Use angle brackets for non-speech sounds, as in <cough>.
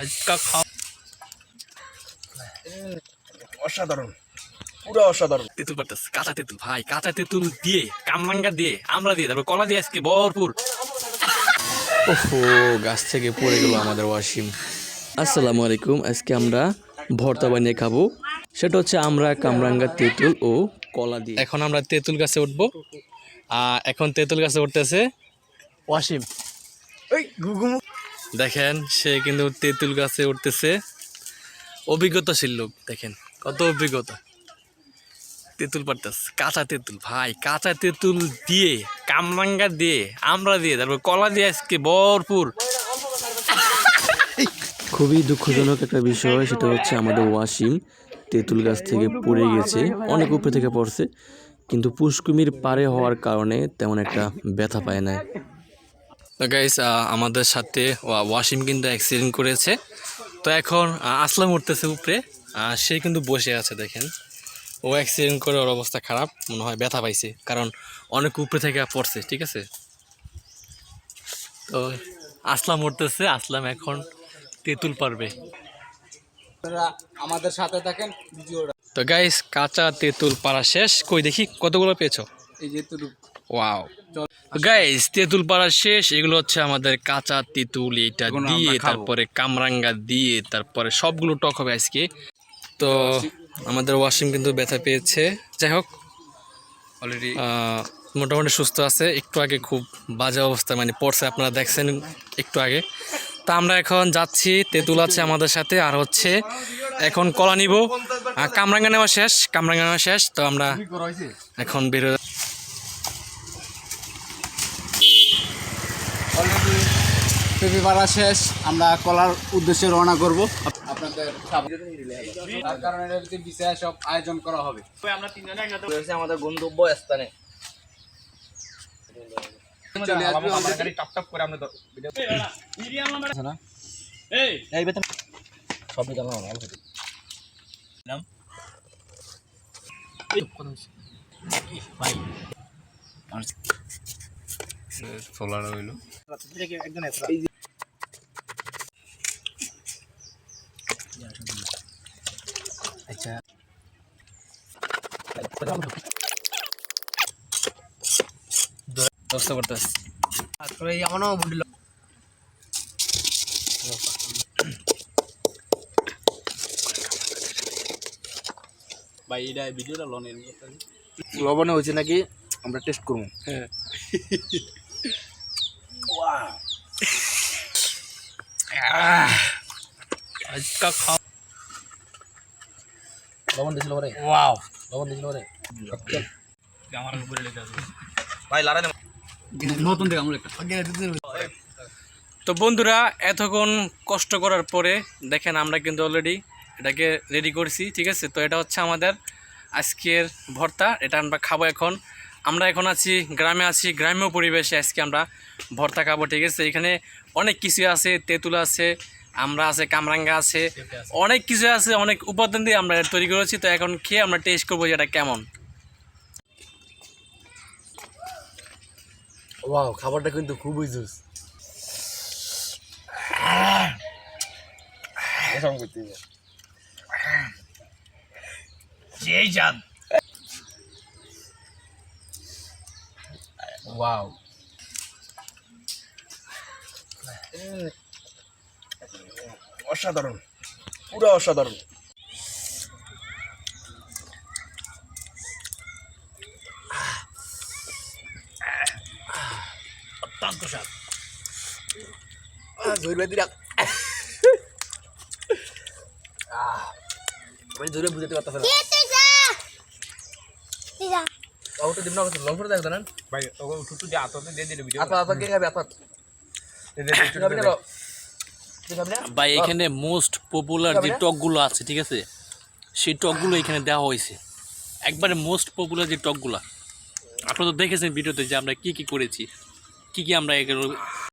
আজকা খাও অসাধারণ। পুরো অসাধারণ। তেঁতুল পারতেছে কাঁচা তেঁতুল ভাই কাঁচা তেঁতুল দিয়ে কামরাঙ্গা দিয়ে আমরা দিয়ে তারপর কলা দিয়ে আজকে ভরপুর। ওহো গাছ থেকে পড়ে গেল আমাদের ওয়াসিম। আসসালামু আলাইকুম আজকে আমরা ভর্তা বানিয়ে খাব। সেটা হচ্ছে আমরা কামরাঙ্গা তেঁতুল ও কলা দিয়ে। এখন আমরা তেঁতুল গাছে উঠবো। আর এখন তেঁতুল গাছে উঠতেছে ওয়াসিম। ওই গুগুমু দেখেন, সে কিন্তু তেঁতুল গাছে উঠতেছে। অভিজ্ঞতাশীল লোক, দেখেন, কত অভিজ্ঞতা। তেঁতুল পারতেছে কাঁচা তেঁতুল, ভাই, কাঁচা তেঁতুল দিয়ে, কামরাঙ্গা দিয়ে, আমরা দিয়ে, তারপর কলা দিয়ে আজকে ভরপুর। খুবই দুঃখজনক একটা বিষয়, সেটা হচ্ছে আমাদের ওয়াসিম, তেঁতুল গাছ থেকে পড়ে গেছে, অনেক উপরে থেকে পড়ছে, কিন্তু পুষ্কুমির পারে হওয়ার কারণে তেমন একটা ব্যথা পায় না তো গাইস আমাদের সাথে ওয়া- ওয়াসিম কিন্তু অ্যাক্সিডেন্ট করেছে। তো এখন আসলাম উঠতেছে উপরে। সে কিন্তু বসে আছে দেখেন। ও অ্যাক্সিডেন্ট করে ওর অবস্থা খারাপ মনে হয় ব্যথা পাইছে। কারণ অনেক উপরে থেকে পড়ছে ঠিক আছে? তো আসলাম উঠতেছে আসলাম এখন তেঁতুল পারবে আমাদের সাথে থাকেন তো গাইস কাঁচা তেঁতুল পাড়া শেষ। কই দেখি কতগুলো পেয়েছ? এই যে ওয়াও গাইস তেঁতুল পাড়া শেষ এগুলো হচ্ছে আমাদের কাঁচা তেঁতুল এটা দিয়ে তারপরে কামরাঙ্গা দিয়ে তারপরে সবগুলো টক হবে আজকে। তো আমাদের ওয়াশিং কিন্তু ব্যথা পেয়েছে। যাই হোক অলরেডি মোটামুটি সুস্থ আছে। একটু আগে খুব বাজে অবস্থা মানে পড়ছে আপনারা দেখছেন একটু আগে। তা আমরা এখন যাচ্ছি তেঁতুল আছে আমাদের সাথে আর হচ্ছে এখন কলা নিব। কামরাঙ্গা নেওয়া শেষ কামরাঙ্গা নেওয়া শেষ তো আমরা এখন বেরো অলরেডি পেঁপে পাড়া শেষ আমরা কলার উদ্দেশ্যে রওনা করব। আপনাদের তার কারণে সব আয়োজন করা হবে। আমাদের গন্তব্য স্থানে। চলে আসবে সব নিকালাম অল্প সোলার হইল। বুঝতে পারতেছি এমনও বুঝল ভাই এটা ভিডিওটা লনের লবণে হয়েছে নাকি? আমরা টেস্ট করব। হ্যাঁ। আজকা খাও লবণ দিছিল পরে। ওয়াও লবণ দিছিল আমার উপরে লেগে আছে। ভাই লাড়া নতুন থেকে আমরা তো বন্ধুরা এতক্ষণ কষ্ট করার পরে দেখেন আমরা কিন্তু অলরেডি এটাকে রেডি করছি ঠিক আছে? তো এটা হচ্ছে আমাদের আজকের ভর্তা এটা আমরা খাব এখন। আমরা এখন আছি গ্রামে আছি গ্রাম্য পরিবেশে আজকে আমরা ভর্তা খাব ঠিক আছে? এখানে অনেক কিছু আছে তেঁতুল আছে আমরা আছে কামরাঙ্গা আছে অনেক কিছু আছে অনেক উপাদান দিয়ে আমরা তৈরি করেছি তো এখন খেয়ে আমরা টেস্ট করব যে এটা কেমন। ওয়াও খাবারটা কিন্তু খুবই জুস ওয়াও অসাধারণ। পুরো অসাধারণ। অত্যন্ত স্বাদ। জোরে দিলাম আমি জোরে বুঝাতে পারতেছে না। ওটা দিন না লং করে দেখো না ভাই দিয়ে দিলে ভিডিও কে খাবে <coughs> ভাই এখানে মোস্ট পপুলার যে টকগুলো আছে ঠিক আছে? সেই টকগুলো এখানে দেওয়া হয়েছে। একবারে মোস্ট পপুলার যে টকগুলো। আপনারা তো দেখেছেন ভিডিওতে যে আমরা কি কি করেছি কি কি আমরা এগুলো